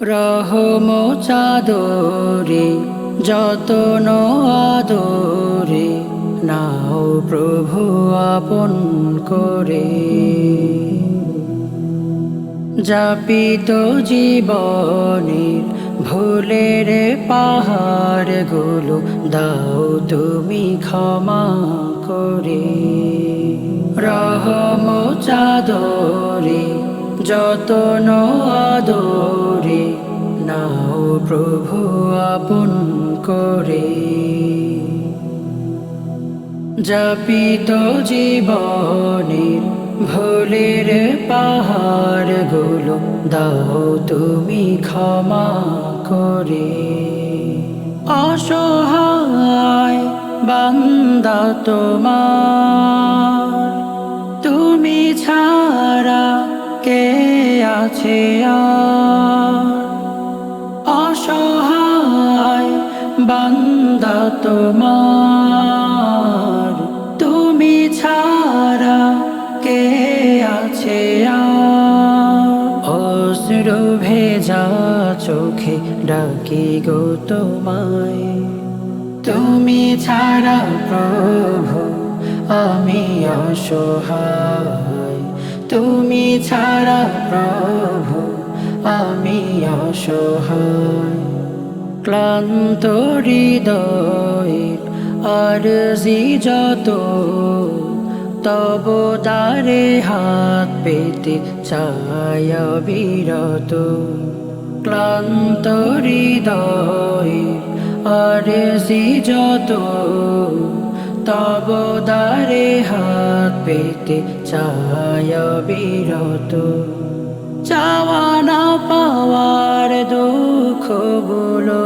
রহম চাদরে, যতন আদরে, নাও প্রভু আপন করে। যাপিত জীবনের ভুলের পাহাড়গুলো দাও তুমি ক্ষমা করে। রহম চাদরে, যতন আদরে প্রভু আপন করে। যাপিত জীবনের ভুলের পাহাড়গুলো দাও তুমি ক্ষমা করে। অসহায় বান্দা তোমার, তুমি ছাড়া কে আছে আর? বান্দা তোমার, তুমি ছাড়া কে আছে অশ্রু ভেজা চোখে ডাকি গো তোমায়। তুমি ছাড়া প্রভু, আমি অসহায়। তুমি ছাড়া প্রভু, আমি অসহায়। ক্লান্ত হৃদয়, আর জি যত তব দ্বারে হাত পেতে চায় বিরত ক্লান্ত হৃদয়, আর জি যত তব দ্বারে হাত পেতে চায় বিরত চাওয়া না পাওয়ার দুঃখগুলো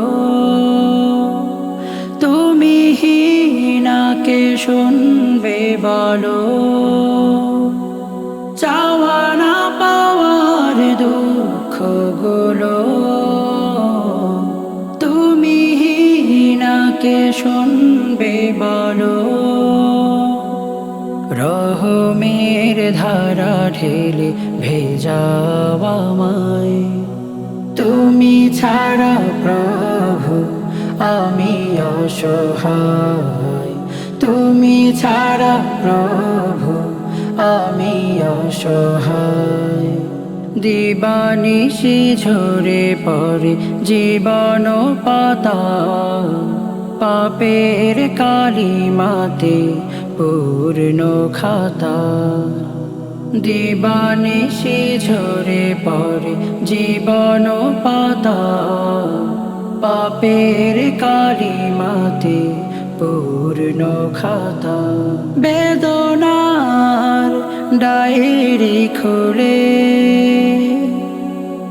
তুমি হিনাকে শুনবে বলো। চাওয়া পাওয়ার দুঃখগুলো তুমি হিনাকে শুনবে বলো। রহমের ধারা ঢেলে ভেজাওয়ামায় তুমি ছাড়া প্রভু, আমি অসহায়। তুমি ছাড়া প্রভু, আমি অসহায়। দিবানিশি ঝরে পরে জীবন পাতা পাপের কালিমাতে পূর্ণ খাতা দিবানিশি ঝরে পরে জীবন পাতা। পাপের কালিমাতে পূর্ণ খাতা। বেদনার ডায়েরি খুলে।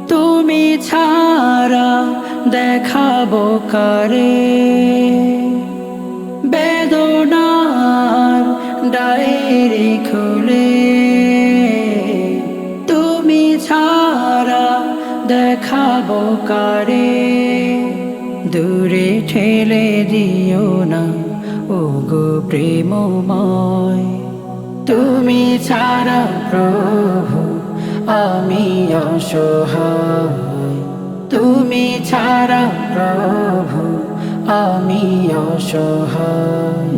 তুমি ছাড়া দেখাবো কারে? দেখাবো কারে? দূরে ঠেলে দিও না ও গো প্রেমময়। তুমি ছাড়া প্রভু, আমি অসহায়। তুমি ছাড়া প্রভু, আমি অসহায়।